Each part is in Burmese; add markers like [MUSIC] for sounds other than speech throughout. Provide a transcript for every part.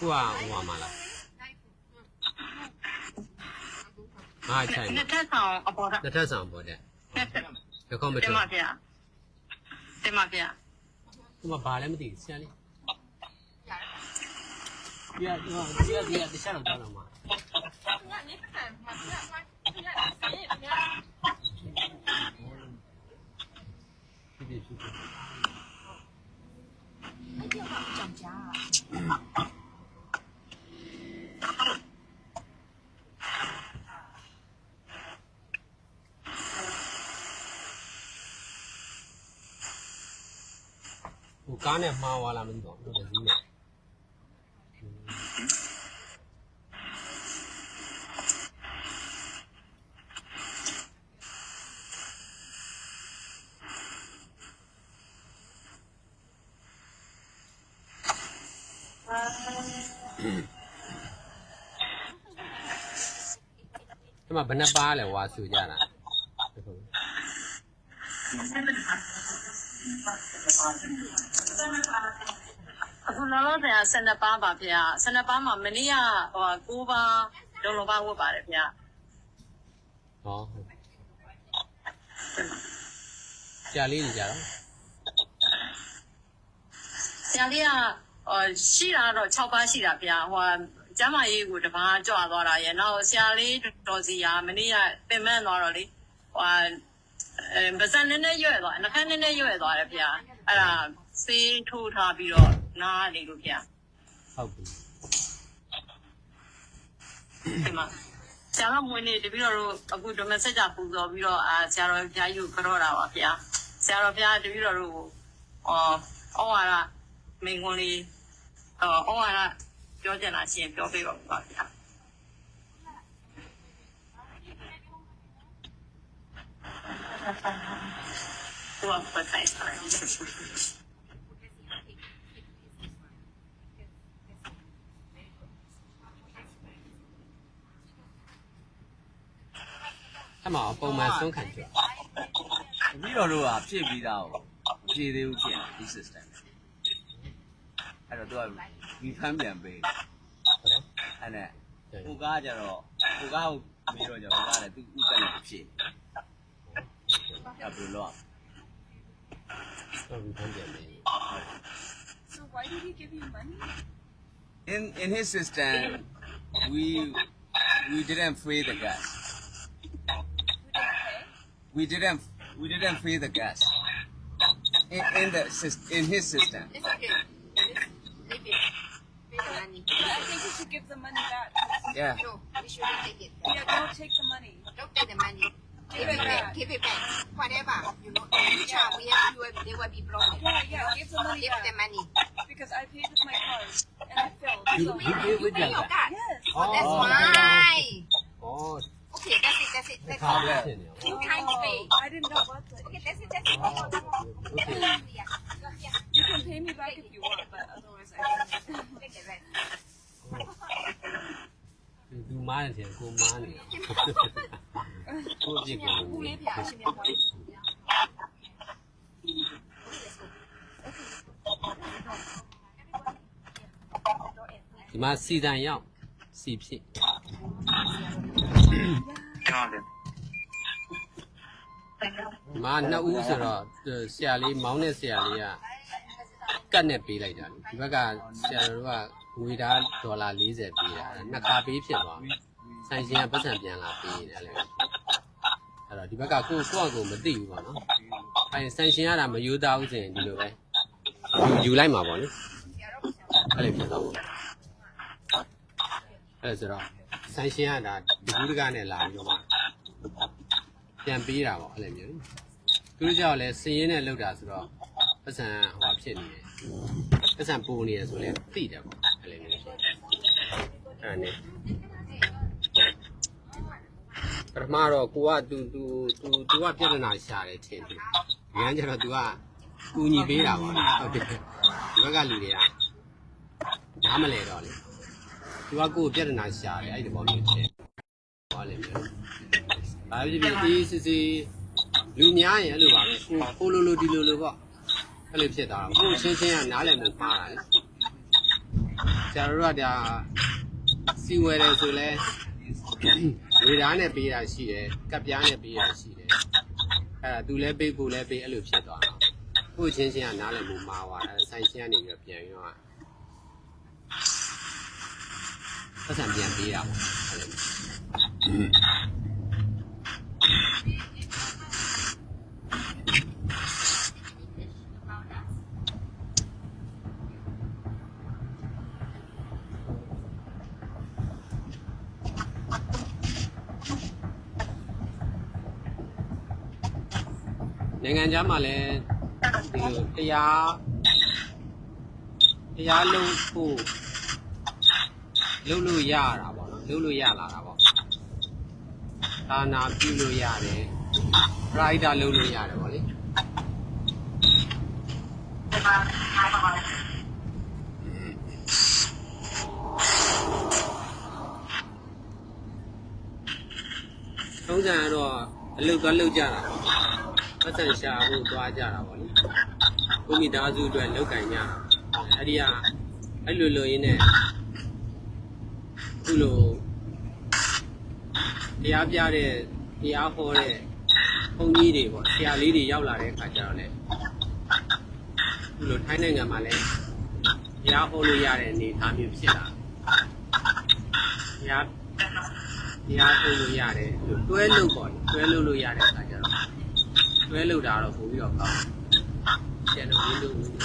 ကိုကဟိုပါမလားအားချိုင်နှစ်ထပ်ဆောင်အပေါ်ကနှစ်ထပ်ဆောင်ပေါ်တဲ့နှစ်ထပ်ဒီကွန်ပျူတင်တာပါဗျာတင်ပါဗျာဟိုမှာဘာလဲမသိဘူးဆရာလေးပြရဟိုပြရပြရတခြားတော့တောင်းတော့မှာဖြစ်ဖြစ်ဖြစ်ဖြစ် ဟိုကားနဲ့မှားသွားလားမသိပါဘူးဒီစည်းနဲ့အဲ့မှာဘယ်နှပါလဲဝါဆူကြတာ အခုလောလောဆယ်က12ပါးပါဗျာ12ပါးမှာမနေ့ကဟို9ပါးလုံးလုံးပါဝတ်ပါတယ်ဗျာဟောဆရာလေးနေကြတော့ဆရာလေးကဟိုရှိတာတော့6ပါးရှိတာဗျာဟိုကျမ်းမာရေးကိုတပားကြွသွားတာရဲ့နောက်ဆရာလေးတော်စီကမနေ့ကပင်မသွားတော့လေဟို အဲဗဇန်နည်းနည်းရွဲ့သွားနှခမ်းနည်းနည်းရွဲ့သွားတယ်ဗျာအဲ့ဒါဆေးထိုးထားပြီးတော့နားနေလို့ဗျာဟုတ်ပြီဒီမှာဆရာတော်မွေးနေ့တပည့်တော်တို့အခုဓမ္မစကြာပူဇော်ပြီးတော့အာဆရာတော်ဘုရားယူကြောတာပါဗျာဆရာတော်ဘုရားတပည့်တော်တို့ကိုအော်ဩဝါဒမိန်ခွန်းလေးအော်ဩဝါဒပြောချင်တာရှင်ပြောပေးပါဦးပါဗျာ ဟိုပတ်ဆိုင်ပါအဲ့မှာပုံမှန်ဆုံးခံကြပြီးတော့တို့ကဖြည့်ပြီးသားကိုမဖြည့်သေးဘူးဖြစ်နေဒီ system အဲ့တော့သူက refund ပြန်ပေးဟုတ်နော်အဲ့နဲ့ဟိုကားကကြတော့ဟိုကားကိုမေးတော့ကြဟိုကားလည်းသူဥတက်နေဖြည့် 要不乱。要不乱点没。So why did he give you money? In in his system, we we didn't free the gas. We didn't we didn't free the gas. In, in the in his system. It's okay. It. I think you should give the money back. Yeah. No, we shouldn't take it. Yeah, don't take the money. Don't take the money. Give it back. Give it back. Whatever. You know, Yeah, we have, you they will be blown. Yeah, yeah. Give the money Give back. the money. Because I paid with my card and I failed. You, so you, you, you, you pay your card. Yes. Oh, oh that's why. Oh. Okay, that's it, that's it, that's it. You can't pay. I didn't know about that. Okay, that's it, that's it. Okay. yeah. Yeah. You can pay me back if you want, but otherwise I can't. Take it back. [LAUGHS] Do mine. [LAUGHS] ကိုအပြစ်ကိုဘူးလေးပြအရှင်မြတ်ဘုရားဒီမှာစီတန်ရောက်စီဖြစ်ဒီမှာနှစ်ဦးဆိုတော့ဆရာလေးမောင်းတဲ့ဆရာလေးကကတ်နဲ့ပေးလိုက်တာလေဒီဘက်ကဆရာတို့ကငွေသားဒေါ်လာ40ပေးတာနှစ်ခါပေးဖြစ်သွားပြီဆိုင်ရှင်ကပတ်စံပြန်လာပေးတယ်လေ အဲ့တော့ဒီဘက်ကကိုကိုယ့်အကိုမသိဘူးပေါ့နော်အဲဆိုင်ရှင်ကတာမယူသားဘူးဆိုရင်ဒီလိုပဲယူယူလိုက်မှာပေါ့လေအဲ့လိုဖြစ်တော့ပေါ့အဲ့ဒါဆိုတော့ဆိုင်ရှင်ကဒါဒီကူးတကားနဲ့လာပြီးတော့မှပြန်ပေးတာပေါ့အဲ့လိုမျိုးသူတို့ကြောက်လဲစည်ရင်းနဲ့လောက်တာဆိုတော့ပတ်စံဟိုဖြစ်နေတယ်ပတ်စံပူနေတယ်ဆိုလဲသိတယ်ပေါ့အဲ့လိုမျိုးအဲ့ဒါနဲ့ပ ထမတော့ကိုကသူသူသူသူကပြဿနာရှာတယ်ထင်တယ်။ဉာဏ်ကျတော့ तू ကကူညီပေးတာပေါ့နော်ဟုတ်တယ်ဒီဘက်ကလူတွေကနားမလဲတော့လေ။ तू ကကိုယ်ပြဿနာရှာတယ်အဲ့ဒီဘောမျိုးထင်။ဟောလေမျိုး။ဘာဖြစ်ဖြစ်ဒီစစ်စစ်လူများရင်အဲ့လိုပါပဲကိုကိုလိုလိုဒီလိုလိုပေါ့အဲ့လိုဖြစ်သွားတာကိုချင်းချင်းကနားလည်မှုမှားတာလေဆရာတို့ကဒါစီဝယ်တယ်ဆိုလဲ ဝေဓာနဲ့ပေးတာရှိတယ်ကပ်ပြားနဲ့ပေးတာရှိတယ်အဲ့ဒါသူလည်းပေးကိုလည်းပေးအဲ့လိုဖြစ်သွားတာကိုယ့်ချင်းချင်းကနားလည်မှုမှားသွားတယ်ဆိုင်ချင်းကနေပြီးတော့ပြန်ရောပတ်စံပြန်ပေးတာပေါ့အဲ့လို နိုင်ငံခြားမှာလည်းဒီလိုတရားတရားလုံးဖို့လုပ်လို့ရတာပေါ့နော်လုပ်လို့ရလာတာပေါ့ဒါနာပြုလို့ရတယ်ပရိုက်တာလုပ်လို့ရတယ်ပေါ့လေထုံးစံကတော့ အလုပ်သွားလုပ်ကြတာပေါ့ပတ်စံရှာဖို့သွားကြတာပေါ့လေကိုမိသားစုအတွက်လောက်ကင်ကြတာအဲ့ဒီကအဲ့လိုလိုရင်းနဲ့ခုလိုတရားပြတဲ့တရားဟောတဲ့ဘုန်းကြီးတွေပေါ့ဆရာလေးတွေရောက်လာတဲ့အခါကျတော့လေခုလိုထိုင်းနိုင်ငံမှာလည်းတရားဟောလို့ရတဲ့အနေအထားမျိုးဖြစ်လာတရား တရားဟောလို့ရတယ်တွဲလို့ပေါ့လေတွဲလို့လို့ရတဲ့အခါကျတော့တွဲလောက်တာတော့ပို့ပြီးတော့ကောင်းတယ်။ကျန်တော့ဝင်းလို့ဝင်းလို့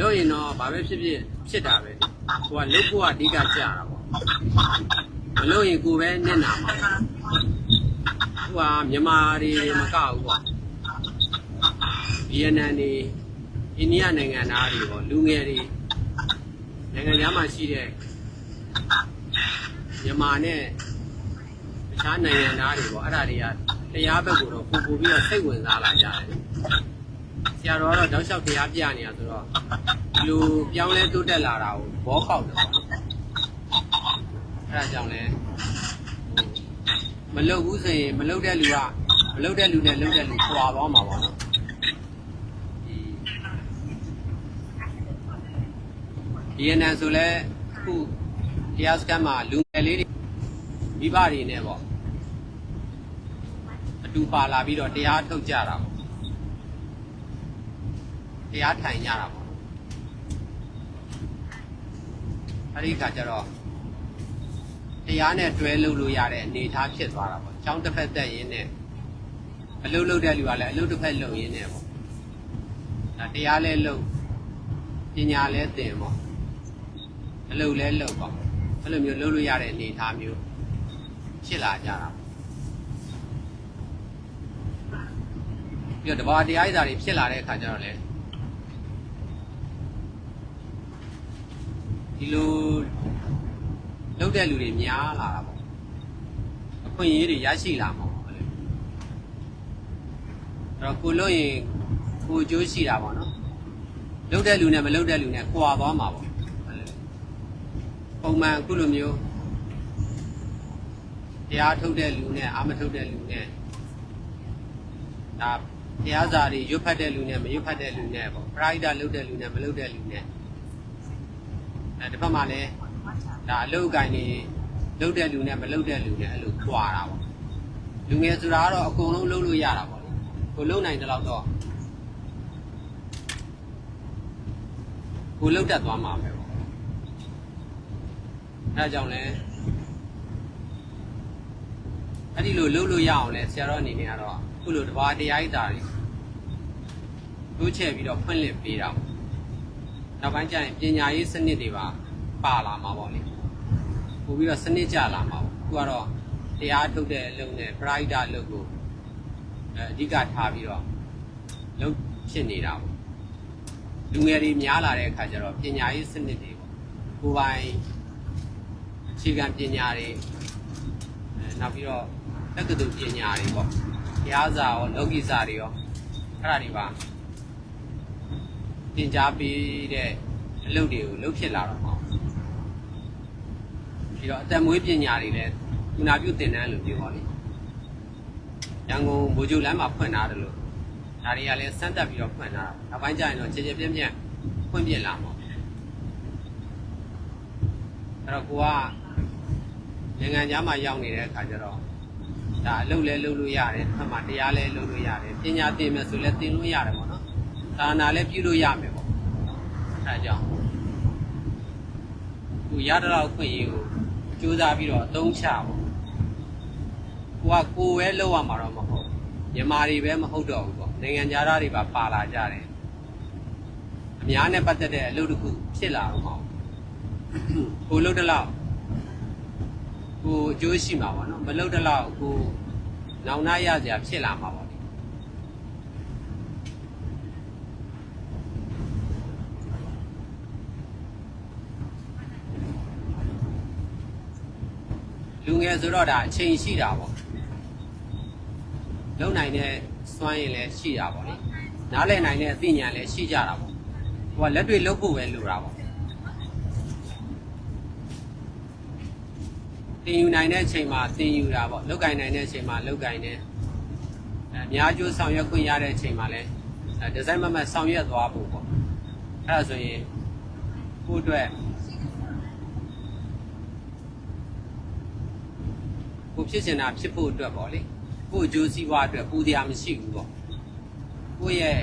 လို့ရင်တော့ဘာပဲဖြစ်ဖြစ်ဖြစ်တာပဲ။ကိုကလုတ်ဖို့ကအဓိကကြတာပေါ့။မလို့ရင်ကိုပဲနစ်နာမှာ။ဟိုကမြန်မာတွေမကဘူးပေါ့။ ဗီယက်နမ်တွေအိန္ဒိယနိုင်ငံသားတွေပေါ့လူငယ်တွေနိုင်ငံခြားမှာရှိတဲ့မြန်မာနဲ့တခြားနိုင်ငံသားတွေပေါ့အဲ့ဒါတွေကတရားဘက်ကိုတော့ပို့ပို့ပြီးတော့စိတ်ဝင်စားလာကြတယ်ဆရာတော်ကတော့တောက်လျှောက်တရားပြနေတာဆိုတော့ဒီလိုပြောင်းလဲတိုးတက်လာတာကိုဘောပေါက်တယ်ပေါ့အဲ့ဒါကြောင့်လဲမလုတ်ဘူးဆိုရင်မလုတ်တဲ့လူကမလုတ်တဲ့လူနဲ့လုတ်တဲ့လူခွာသွားမှာပေါ့ နော်ဒီနန်ဆိုလဲခုတရားစခန်းမှာလူငယ်လေးတွေမိဘတွေနဲ့ပေါ့အတူပါလာပြီးတော့တရားထုတ်ကြတာပေါ့တရားထိုင်ကြတာပေါ့အဲဒီခါကျတော့တရားနဲ့တွဲလုပ်လို့ရတဲ့အနေအထားဖြစ်သွားတာပေါ့။ကျောင်းတစ်ဖက်တက်ရင်းနဲ့အလုပ်လုပ်တဲ့လူကလည်းအလုပ်တစ်ဖက်လုပ်ရင်းနဲ့ပေါ့။ဒါတရားလဲလုပ်ပညာလဲသင်ပေါ့။ အလုပ်လဲလုပ်ပေါ့။အဲ့လိုမျိုးလုပ်လို့ရတဲ့အနေအထားမျိုးဖြစ်လာကြတာပေါ့။ပြီးတော့တဘာတရားရည်စာတွေဖြစ်လာတဲ့အခါကျတော့လေဒီလိုလုပ်တဲ့လူတွေများလာတာပေါ့အခွင့်အရေးတွေရရှိလာမှာပေါ့အဲ့လိုအဲ့တော့ကိုလို့ရင်ကိုအကျိုးရှိတာပေါ့နော်လုပ်တဲ့လူနဲ့မလုပ်တဲ့လူနဲ့ကွာသွားမှာပေါ့အဲ့လို ပုံမှန်အခုလိုမျိုးတရားထုတ်တဲ့လူနဲ့အာမထုတ်တဲ့လူနဲ့ဒါတရားစာတွေရွတ်ဖတ်တဲ့လူနဲ့မရွတ်ဖတ်တဲ့လူနဲ့ပေါ့ပရိုက်တာလုပ်တဲ့လူနဲ့မလုပ်တဲ့လူနဲ့အဲတစ်ဖက်မှာလည်းဒါအလုတ်ကိုင်းနေလုတ်တဲ့လူနဲ့မလုတ်တဲ့လူနဲ့အဲ့လိုခွာတာပေါ့လူငယ်ဆိုတာကတော့အကုန်လုံးလုတ်လို့ရတာပေါ့လေကိုလုတ်နိုင်တဲ့လောက်တော့ကိုလုတ်တတ်သွားမှာပဲပေါ့အဲ ဒါကြောင့်လဲအဲ့ဒီလိုလုတ်လို့ရအောင်လဲဆရာတော်အနေနဲ့ကတော့ခုလိုတဘာတရားဣတာတွေတိုးချဲ့ပြီးတော့ဖွင့်လှစ်ပေးတာပေါ့နောက်ပိုင်းကျရင်ပညာရေးစနစ်တွေပါပါလာမှာပေါ့လေပို့ပြီးတော့စနစ်ကြလာမှာပေါ့ခုကတော့တရားထုတ်တဲ့အလုပ်နဲ့ brighter အလုပ်ကိုအဲအဓိကထားပြီးတော့လုပ်ဖြစ်နေတာပေါ့လူငယ်တွေများလာတဲ့အခါကျတော့ပညာရေးစနစ်တွေပေါ့ကိုယ်ပိုင် အခြေခံပညာတွေအဲနောက်ပြီးတော့တက္ကသိုလ်ပညာတွေပေါ့တရားစာရောလောကီစာတွေရောအဲ့ဒါတွေပါသင်ကြားပေးတဲ့အလုပ်တွေကိုလုပ်ဖြစ်လာတော့မှာပြီးတော့အတံမွေးပညာတွေလည်းကုနာပြုတင်တန်းလိုမျိုးပေါ့လေရန်ကုန်ဗိုလ်ချုပ်လမ်းမှာဖွင့်ထားတယ်လို့ဒါတွေကလည်းစမ်းတက်ပြီးတော့ဖွင့်ထားတာနောက်ပိုင်းကျရင်တော့ခြေခြေပြင်းပြင်းဖွင့်ပြလာမှာအဲ့တော့ကိုက နိုင်ငံခြားမှာရောက်နေတဲ့အခါကျတော့ဒါအလုပ်လဲလုပ်လို့ရတယ်အမှတရားလဲလုပ်လို့ရတယ်ပညာသင်မယ်ဆိုလဲသင်လို့ရတယ်ပေါ့နော်ဒါနာလဲပြုလို့ရမယ်ပေါ့အဲဒါကြောင့်ကိုရတဲ့လောက်ခွင့်ရေးကိုစူးစမ်းပြီးတော့အသုံးချပေါ့ကိုကကိုယ်ပဲလုပ်ရမှာတော့မဟုတ်မြန်မာတွေပဲမဟုတ်တော့ဘူးပေါ့နိုင်ငံခြားသားတွေပါပါလာကြတယ်အများနဲ့ပတ်သက်တဲ့အလုပ်တစ်ခုဖြစ်လာတော့မှာကိုလုပ်တဲ့လောက် ကိုအကျိုးရှိမှာပါနော်မလုပ်တဲ့လောက်ကိုနောင်နာရစရာဖြစ်လာမှာပါလေလူငယ်ဆိုတော့ဒါအချိန်ရှိတာပေါ့လုံနိုင်တဲ့စွမ်းရည်လည်းရှိတာပေါ့လေနားလည်နိုင်တဲ့အသိဉာဏ်လည်းရှိကြတာပေါ့ဟိုကလက်တွေလုပ်ဖို့ပဲလိုတာပေါ့ တင်ယူနိုင်တဲ့အချိန်မှာတင်ယူတာပေါ့လောက်ကင်နိုင်တဲ့အချိန်မှာလောက်ကင်တယ်အဲအများကျိုးဆောင်ရွက်ခွင့်ရတဲ့အချိန်မှာလည်းအဲဒီဇိုင်းမမတ်ဆောင်ရွက်သွားဖို့ပေါ့အဲ့ဒါဆိုရင်ကိုယ့်အတွက်ကိုဖြစ်ချင်တာဖြစ်ဖို့အတွက်ပေါ့လေကိုယ့်အကျိုးစီးပွားအတွက်ပူတရားမရှိဘူးပေါ့ကိုယ့်ရဲ့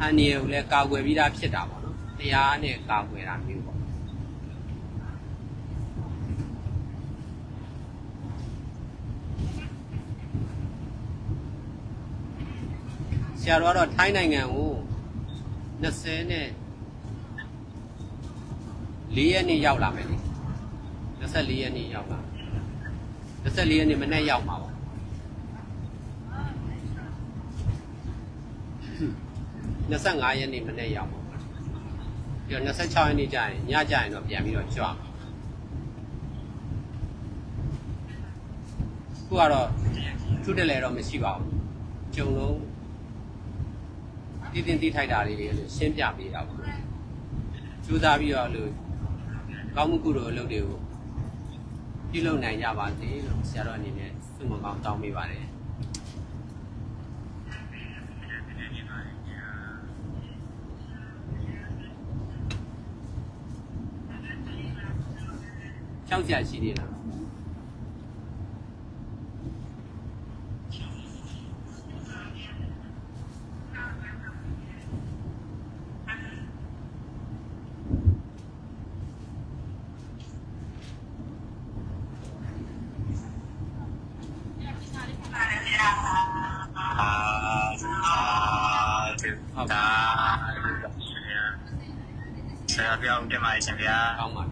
အန္တရာယ်ကိုလည်းကာကွယ်ပြီးသားဖြစ်တာပေါ့နော်တရားနဲ့ကာကွယ်တာမျိုးပေါ့ ဆရာတော်ကတော့ထိုင်းနိုင်ငံကို20နဲ့4ရက်နေ့ရောက်လာမယ်လေ24ရက်နေ့ရောက်လာ24ရက်နေ့မနေ့ရောက်မှာပါ25ရက်နေ့မနေ့ရောက်မှာပါပြီးတော့26ရက်နေ့ကျရင်ညကျရင်တော့ပြန်ပြီးတော့ကြွမှာခုကတော့ထူးတယ်လည်းတော့မရှိပါဘူးကျုံလုံး တည်တင်တည်ထိုက်တာလေးတွေလို့ရှင်းပြပေးတာပေါ့ကြိုးစားပြီးတော့လို့ကောင်းမှုကုသိုလ်အလုပ်တွေကိုပြုလုပ်နိုင်ကြပါစေလို့ဆရာတော်အနေနဲ့ဆုမကောင်းတောင်းပေးပါတယ်ကြောက်ကြရှိသေးလား အာဒီ ဟုတ်ဒါဆရာပြောင်းတင်ပါရှင်ဗျာကောင်းပါပြီ